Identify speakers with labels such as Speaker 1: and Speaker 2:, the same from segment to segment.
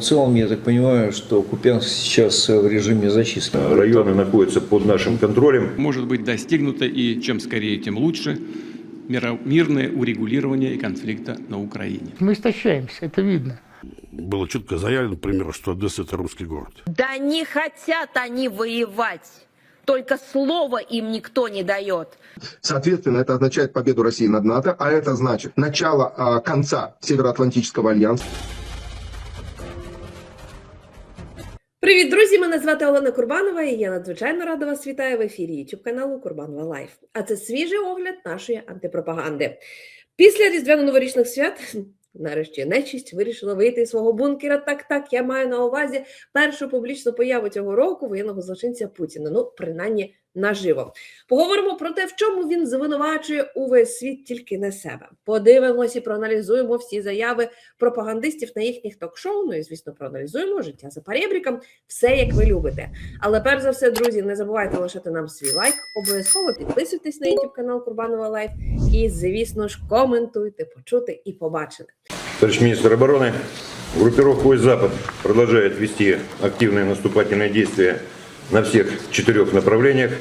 Speaker 1: В целом, я так понимаю, что Купянск сейчас в режиме зачистки.
Speaker 2: Районы находятся под нашим контролем.
Speaker 3: может быть достигнуто и чем скорее, тем лучше мирное урегулирование конфликта на Украине.
Speaker 4: Мы истощаемся, это видно.
Speaker 5: Было четко заявлено, например, что Одесса – это русский город.
Speaker 6: Да не хотят они воевать. Только слова им никто не дает.
Speaker 7: Соответственно, это означает победу России над НАТО, а это значит начало а, конца Североатлантического альянса.
Speaker 8: Привіт, друзі! Мене звати Олена Курбанова, і я надзвичайно рада вас вітаю в ефірі YouTube каналу Курбанова Лайф. А це свіжий огляд нашої антипропаганди. Після різдвяно-новорічних свят. Нарешті нечисть вирішила вийти із свого бункера. Так, так, я маю на увазі першу публічну появу цього року воєнного злочинця Путіна. Ну, принаймні наживо. Поговоримо про те, в чому він звинувачує увесь світ тільки не себе. Подивимось і проаналізуємо всі заяви пропагандистів на їхніх ток-шоу. Ну і звісно, проаналізуємо життя за перебріком. Все як ви любите. Але перш за все, друзі, не забувайте лишити нам свій лайк. Обов'язково підписуйтесь на YouTube канал Курбанова Лайф. І, звісно ж, коментуйте, почути і побачити.
Speaker 2: Товарищ министр обороны, группировка «Ой Запад» продолжает вести активные наступательные действия на всех четырех направлениях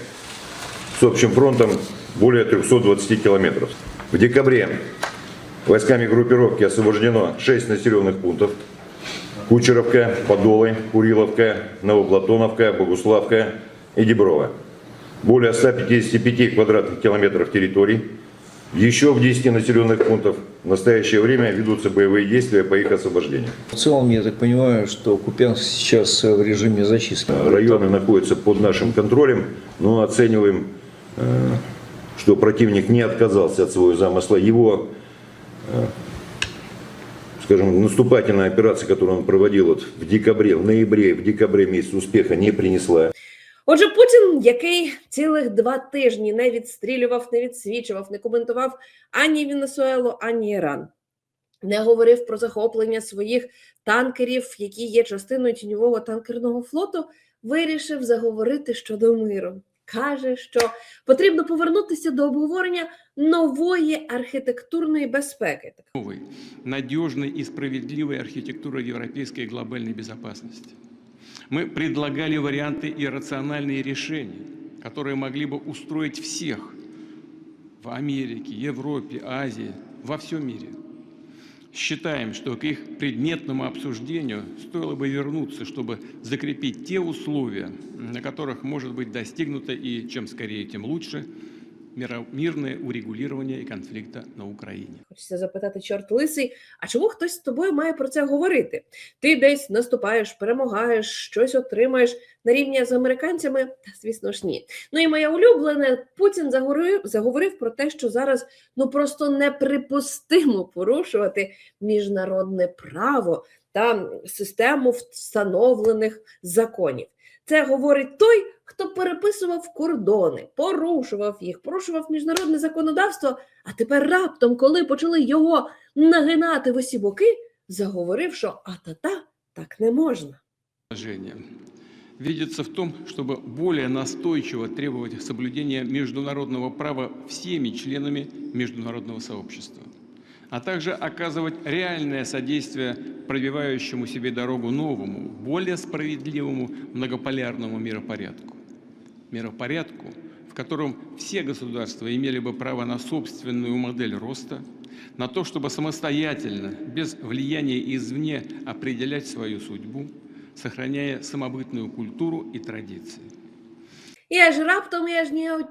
Speaker 2: с общим фронтом более 320 километров. В декабре войсками группировки освобождено 6 населенных пунктов. Кучеровка, Подолы, Куриловка, Новоплатоновка, Богуславка и Деброва. Более 155 квадратных километров территорий. Еще в 10 населенных пунктах в настоящее время ведутся боевые действия по их освобождению.
Speaker 1: В целом, я так понимаю, что Купянск сейчас в режиме зачистки.
Speaker 2: Районы находятся под нашим контролем, но оцениваем, э, что противник не отказался от своего замысла. Его, э, скажем, наступательная операция, которую он проводил вот в декабре, в ноябре, в декабре месяц успеха не принесла.
Speaker 8: Отже, Путін, який цілих два тижні не відстрілював, не відсвічував, не коментував ані Венесуелу, ані Іран, не говорив про захоплення своїх танкерів, які є частиною тіньового танкерного флоту, вирішив заговорити щодо миру. Каже, що потрібно повернутися до обговорення нової архітектурної безпеки.
Speaker 3: Новой, надежной и справедливой архитектуры европейской и глобальной безопасности. Мы предлагали варианты и рациональные решения, которые могли бы устроить всех в Америке, Европе, Азии, во всем мире. Считаем, что к их предметному обсуждению стоило бы вернуться, чтобы закрепить те условия, на которых может быть достигнуто и чем скорее, тем лучше мирное урегулирование конфликта на Украине.
Speaker 8: Хочеться запитати, чорт лисий, а чому хтось з тобою має про це говорити? Ти десь наступаєш, перемагаєш, щось отримаєш на рівні з американцями? Та звісно ж ні. Ну і моє улюблене Путін заговорив, заговорив про те, що зараз ну просто неприпустимо порушувати міжнародне право та систему встановлених законів. Це говорить той, хто переписував кордони, порушував їх, порушував міжнародне законодавство. А тепер раптом, коли почали його нагинати в усі боки, заговорив, що а-та-та так не можна.
Speaker 3: Видится в том, чтобы более настойчиво требовать соблюдения международного права всеми членами международного сообщества, а также оказывать реальное содействие пробивающему себе дорогу новому, более справедливому многополярному миропорядку Миропорядку, в котором все государства имели бы право на собственную модель роста, на то, чтобы самостоятельно, без влияния извне, определять свою судьбу, сохраняя самобытную культуру и традиции.
Speaker 8: І аж раптом, і аж не о-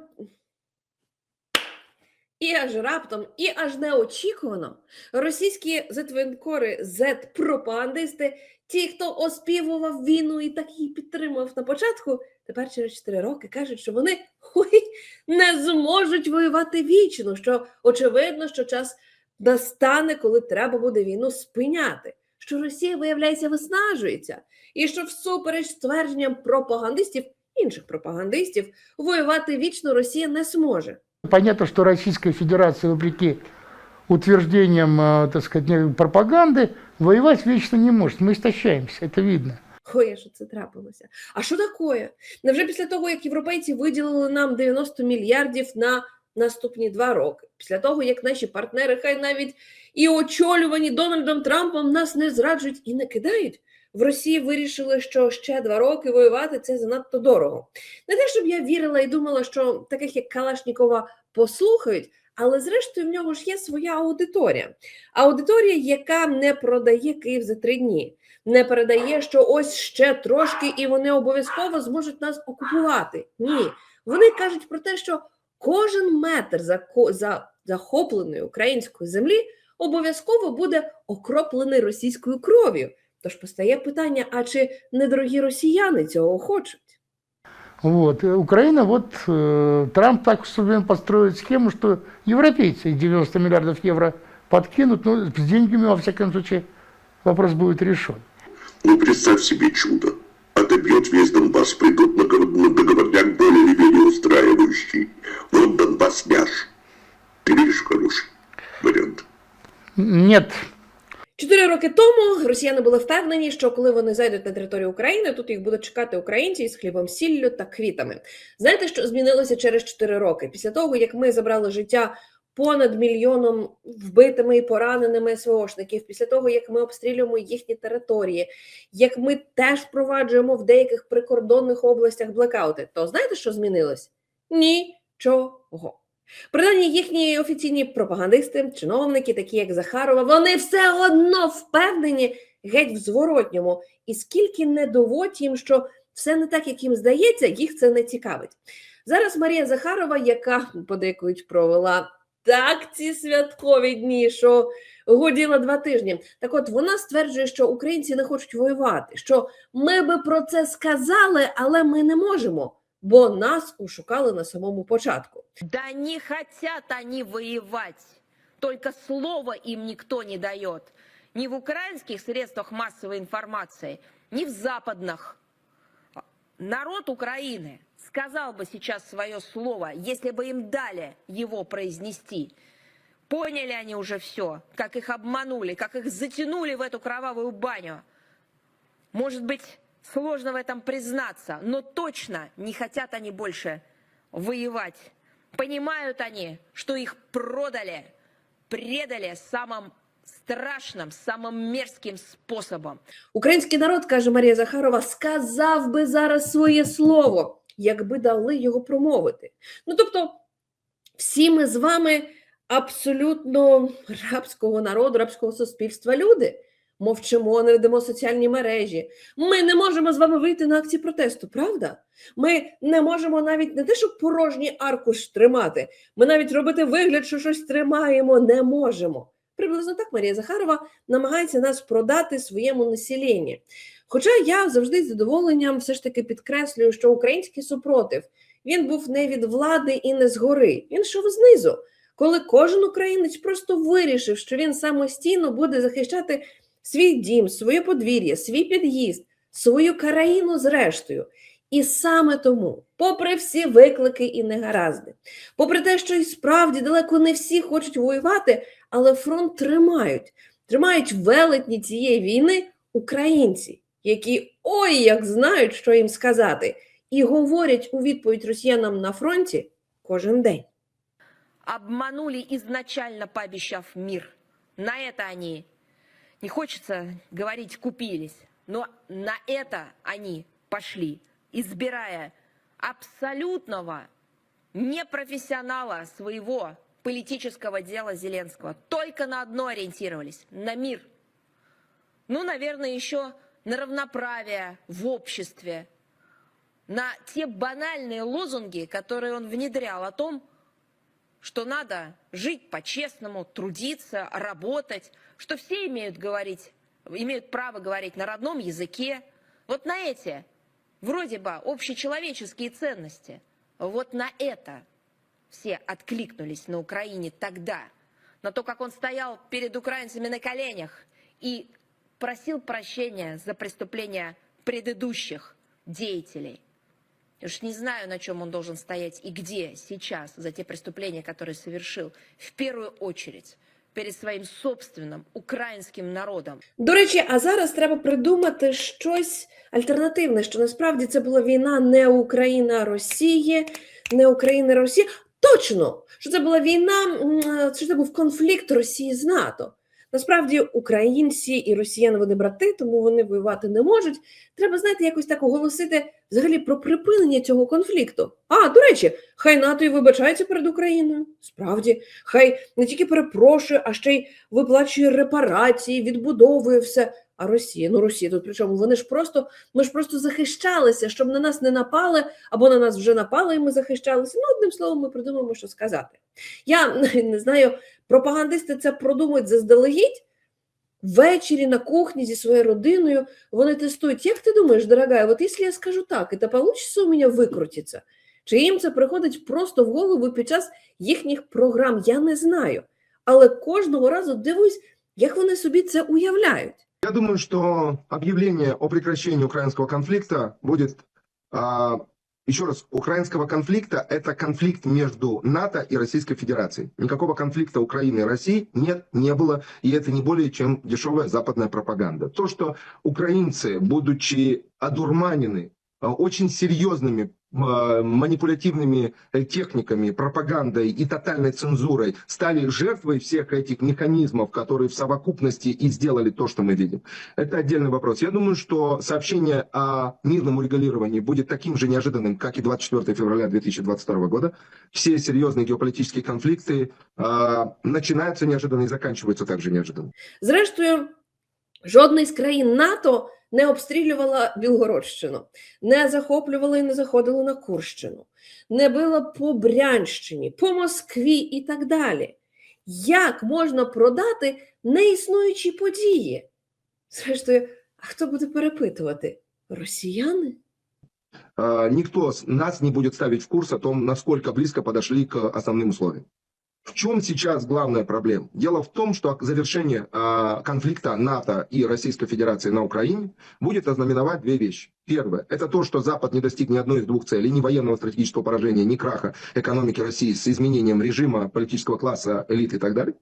Speaker 8: і аж раптом, і аж неочікувано російські зетвенкори, зет-пропагандисти, ті, хто оспівував війну і так її підтримував на початку, тепер через 4 роки кажуть, що вони ой, не зможуть воювати вічно. Що очевидно, що час настане, коли треба буде війну спиняти. Що Росія, виявляється, виснажується, і що всупереч ствердженням пропагандистів, інших пропагандистів, воювати вічно Росія не зможе.
Speaker 4: Понятно, что Российская Федерация, вопреки утверждениям, э, так сказать, не- пропаганды, воевать вечно не может. Мы истощаемся, это видно.
Speaker 8: Ой, що це трапилося. А що таке? Невже після того, як європейці виділили нам 90 мільярдів на наступні два роки, після того, як наші партнери, хай навіть і очолювані Дональдом Трампом нас не зраджують і не кидають, в Росії вирішили, що ще два роки воювати це занадто дорого. Не те, щоб я вірила і думала, що таких як Калашнікова послухають, але зрештою в нього ж є своя аудиторія. Аудиторія, яка не продає Київ за три дні, не передає, що ось ще трошки, і вони обов'язково зможуть нас окупувати. Ні, вони кажуть про те, що кожен метр за, захопленої української землі обов'язково буде окроплений російською кров'ю. Тож постає питання: а чи недорогі росіяни цього хочуть?
Speaker 4: Вот. Украина, вот э, Трамп так собственно построит схему, что европейцы 90 миллиардов евро подкинут, но с деньгами, во всяком случае, вопрос будет решен.
Speaker 9: Ну, представь себе чудо. Отобьет весь Донбасс, придут на на договорняк более или менее устраивающий. Вот Донбасс мяш. Ты видишь хороший вариант?
Speaker 4: Нет,
Speaker 8: роки тому росіяни були впевнені, що коли вони зайдуть на територію України, тут їх будуть чекати українці із хлібом, сіллю та квітами. Знаєте, що змінилося через чотири роки? Після того, як ми забрали життя понад мільйоном вбитими і пораненими СВОшників, після того, як ми обстрілюємо їхні території, як ми теж впроваджуємо в деяких прикордонних областях блекаути, то знаєте, що змінилось? Нічого. Принаймні їхні офіційні пропагандисти, чиновники, такі як Захарова, вони все одно впевнені геть в зворотньому. І скільки не доводь їм, що все не так, як їм здається, їх це не цікавить. Зараз Марія Захарова, яка подейкують провела так ці святкові дні, що годі на два тижні. Так от вона стверджує, що українці не хочуть воювати, що ми би про це сказали, але ми не можемо, бо нас ушукали на самому початку.
Speaker 6: Да не хотят они воевать. Только слова им никто не дает. Ни в украинских средствах массовой информации, ни в западных. Народ Украины сказал бы сейчас свое слово, если бы им дали его произнести. Поняли они уже все, как их обманули, как их затянули в эту кровавую баню. Может быть, сложно в этом признаться, но точно не хотят они больше воевать. Понимают они, что их продали, предали самым страшным, самым мерзким способом.
Speaker 8: Український народ, каже Марія Захарова, сказав би зараз своє слово, якби дали його промовити. Ну тобто, всі ми з вами абсолютно рабського народу, рабського суспільства люди. Мовчимо, не ведемо соціальні мережі. Ми не можемо з вами вийти на акції протесту, правда? Ми не можемо навіть не те, щоб порожній аркуш тримати. Ми навіть робити вигляд, що щось тримаємо, не можемо. Приблизно так Марія Захарова намагається нас продати своєму населенню. Хоча я завжди з задоволенням все ж таки підкреслюю, що український супротив він був не від влади і не згори, він йшов знизу, коли кожен українець просто вирішив, що він самостійно буде захищати свій дім, своє подвір'я, свій під'їзд, свою країну зрештою. І саме тому, попри всі виклики і негаразди, попри те, що і справді далеко не всі хочуть воювати, але фронт тримають. Тримають велетні цієї війни українці, які ой як знають, що їм сказати, і говорять у відповідь росіянам на фронті кожен день.
Speaker 6: Обманули изначально, пообещав мир. На это они, не хочется говорить, купились, но на это они пошли, избирая абсолютного непрофессионала своего политического дела Зеленского. Только на одно ориентировались – на мир. Ну, наверное, еще на равноправие в обществе, на те банальные лозунги, которые он внедрял о том, что надо жить по-честному, трудиться, работать, что все имеют говорить, имеют право говорить на родном языке. Вот на эти, вроде бы, общечеловеческие ценности, вот на это все откликнулись на Украине тогда, на то, как он стоял перед украинцами на коленях и просил прощения за преступления предыдущих деятелей. Уж не знаю, на чем он должен стоять и где сейчас за те преступления, которые совершил. В первую очередь перед своїм собственним українським народом.
Speaker 8: До речі, а зараз треба придумати щось альтернативне, що насправді це була війна не Україна Росії, не Україна Росія. Точно, що це була війна, що це був конфлікт Росії з НАТО. Насправді українці і росіяни вони брати, тому вони воювати не можуть. Треба, знаєте, якось так оголосити взагалі про припинення цього конфлікту. А, до речі, хай НАТО і вибачається перед Україною. Справді, хай не тільки перепрошує, а ще й виплачує репарації, відбудовує все. А Росія, ну Росія тут причому вони ж просто ми ж просто захищалися, щоб на нас не напали, або на нас вже напали, і ми захищалися. Ну, одним словом, ми придумаємо, що сказати. Я не знаю, пропагандисти це продумують заздалегідь. Ввечері на кухні зі своєю родиною вони тестують. Як ти думаєш, дорогая, от якщо я скажу так, і то вийде у мене викрутиться? Чи їм це приходить просто в голову під час їхніх програм? Я не знаю. Але кожного разу дивуюсь, як вони собі це уявляють.
Speaker 7: Я думаю, что объявление о прекращении украинского конфликта будет, а, еще раз, украинского конфликта – это конфликт между НАТО и Российской Федерацией. Никакого конфликта Украины и России нет, не было, и это не более чем дешевая западная пропаганда. То, что украинцы, будучи одурманены а, очень серьезными манипулятивными э, техниками, пропагандой и тотальной цензурой стали жертвой всех этих механизмов, которые в совокупности и сделали то, что мы видим. Это отдельный вопрос. Я думаю, что сообщение о мирном урегулировании будет таким же неожиданным, как и 24 февраля 2022 года. Все серьезные геополитические конфликты а, начинаются неожиданно и заканчиваются также неожиданно.
Speaker 8: Зрештою, жодна із країн НАТО не обстрілювала Білгородщину, не захоплювала і не заходила на Курщину, не била по Брянщині, по Москві і так далі. Як можна продати неіснуючі події? Зрештою, а хто буде перепитувати? Росіяни?
Speaker 7: А, Никто нас не будет ставить в курс о том, насколько близко подошли к основным условиям. В чем сейчас главная проблема? Дело в том, что завершение а, конфликта НАТО и Российской Федерации на Украине будет ознаменовать две вещи. Первое – это то, что Запад не достиг ни одной из двух целей, ни военного стратегического поражения, ни краха экономики России с изменением режима, политического класса, элиты и так далее.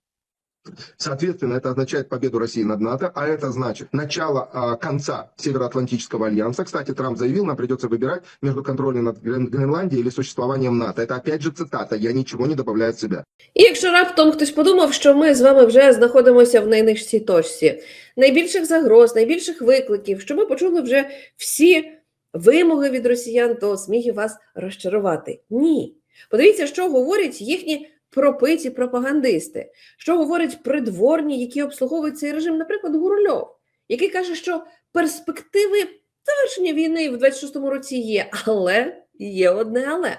Speaker 7: Соответственно, это означает победу России над НАТО, а это значит начало а, конца Североатлантического альянса. Кстати, Трамп заявил, нам придется выбирать между контролем над Грен- Гренландией или существованием НАТО. Это опять же цитата, я ничего не добавляю от себя.
Speaker 8: І якщо раптом хтось подумав, що ми з вами вже знаходимося в найнижчій точці, найбільших загроз, найбільших викликів, що ми почули вже всі вимоги від росіян, то сміги вас розчарувати. Ні. Подивіться, що говорять їхні пропиті пропагандисти, що говорять придворні, які обслуговують цей режим, наприклад, Гурульов, який каже, що перспективи завершення війни в 26-му році є, але є одне але.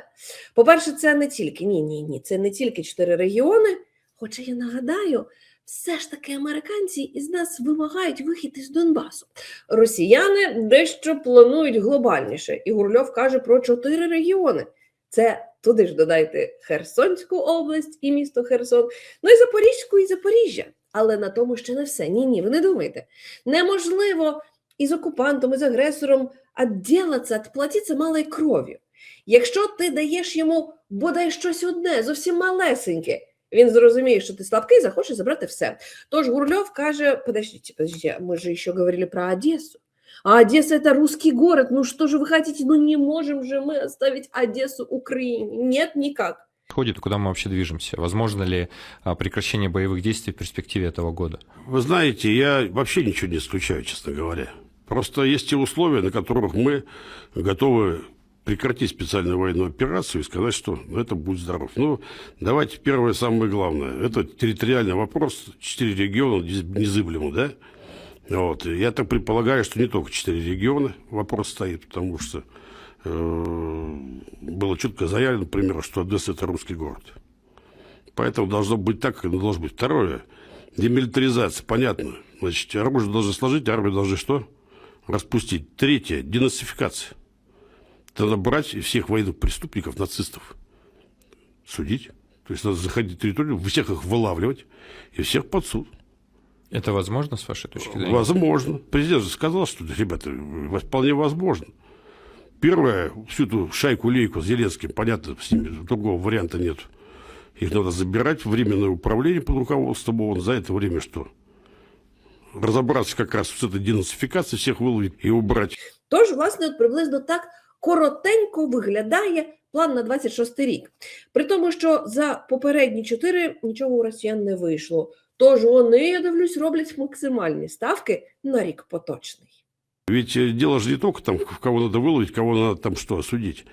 Speaker 8: По-перше, це не тільки ні, ні, ні, це не тільки чотири регіони. Хоча я нагадаю, все ж таки американці із нас вимагають вихід із Донбасу. Росіяни дещо планують глобальніше, і Гурльов каже про чотири регіони. Це туди ж додайте Херсонську область і місто Херсон, ну і Запорізьку, і Запоріжжя. Але на тому ще не все. Ні, ні, ви не думайте. Неможливо із окупантом, із агресором відділатися, відплатитися малою кров'ю. Якщо ти даєш йому бодай щось одне, зовсім малесеньке, він зрозуміє, що ти слабкий, захоче забрати все. Тож Гурльов каже: подождите, подождите, мы же еще говорили про Одессу. А Одесса это русский город. Ну что же вы хотите? Ну не можем же мы оставить Одессу Украине. Нет, никак.
Speaker 10: происходит, куда мы вообще движемся? Возможно ли а, прекращение боевых действий в перспективе этого года?
Speaker 5: Вы знаете, я вообще ничего не исключаю, честно говоря. Просто есть те условия, на которых мы готовы прекратить специальную военную операцию и сказать, что это будет здоров. Ну, давайте первое, самое главное. Это территориальный вопрос. Четыре региона незыблемо, да? Вот. Я так предполагаю, что не только четыре региона вопрос стоит, потому что э, было четко заявлено, например, что Одесса – это русский город. Поэтому должно быть так, как должно быть. Второе. Демилитаризация, понятно. Значит, оружие должны сложить, армию должны что? Распустить. Третье. Денацификация. Надо брать всех военных преступников, нацистов, судить. То есть надо заходить на территорию, всех их вылавливать и всех под суд.
Speaker 10: Это возможно, с вашей точки зрения?
Speaker 5: Возможно. Президент же сказал, что, ребята, вполне возможно. Первое, всю эту шайку-лейку с Зеленским, понятно, с ними другого варианта нет. Их надо забирать в временное управление под руководством ООН. За это время что? Разобраться как раз с этой денацификацией, всех выловить и убрать.
Speaker 8: Тож, власне, от приблизно так коротенько виглядає план на 26 рік. При тому, що за попередні чотири нічого у росіян не вийшло. Тож вони, я дивлюсь, роблять максимальні ставки на рік поточний.
Speaker 5: Ведь э, дело же не только там, в кого надо выловить, кого надо там что, осудить.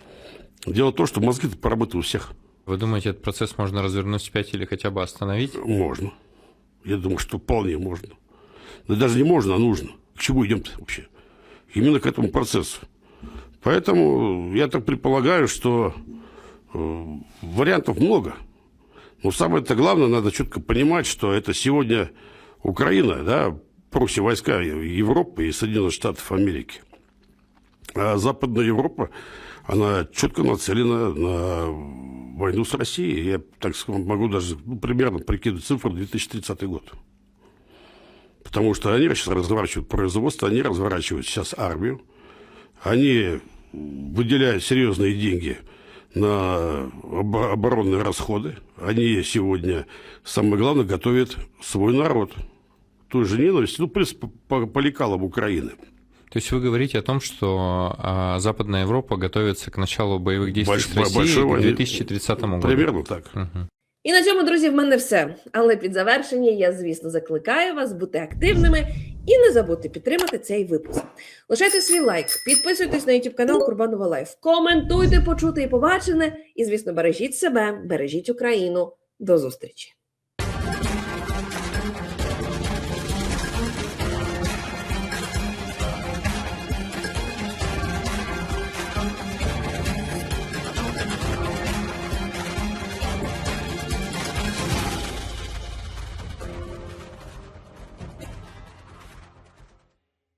Speaker 5: Дело в том, что мозги-то поработают у всех.
Speaker 10: Вы думаете, этот процесс можно развернуть вспять или хотя бы остановить?
Speaker 5: Можно. Я думаю, что вполне можно. Да даже не можно, а нужно. К чему идем-то вообще? Именно к этому процессу. Поэтому я так предполагаю, что э, вариантов много. Но самое-то главное, надо четко понимать, что это сегодня Украина, да, прочие войска Европы и Соединенных Штатов Америки. А Западная Европа, она четко нацелена на войну с Россией. Я так могу даже ну, примерно прикидывать цифру 2030 год. Потому что они сейчас разворачивают производство, они разворачивают сейчас армию, они выделяют серьезные деньги на обо- оборонные расходы. Они сегодня, самое главное, готовят свой народ. Той же ненависть, ну, в принципе, по, по лекалам Украины.
Speaker 10: То есть вы говорите о том, что а, Западная Европа готовится к началу боевых действий
Speaker 5: Больш-
Speaker 10: с Россией
Speaker 5: большой
Speaker 10: к
Speaker 5: войны.
Speaker 10: 2030 году?
Speaker 5: Примерно так.
Speaker 10: Мгм.
Speaker 8: І на цьому, друзі, в мене все. Але під завершення я, звісно, закликаю вас бути активними і не забудьте підтримати цей випуск. Лишайте свій лайк, підписуйтесь на YouTube канал Курбанова Лайф, коментуйте, почути і побачене. І, звісно, бережіть себе, бережіть Україну. До зустрічі!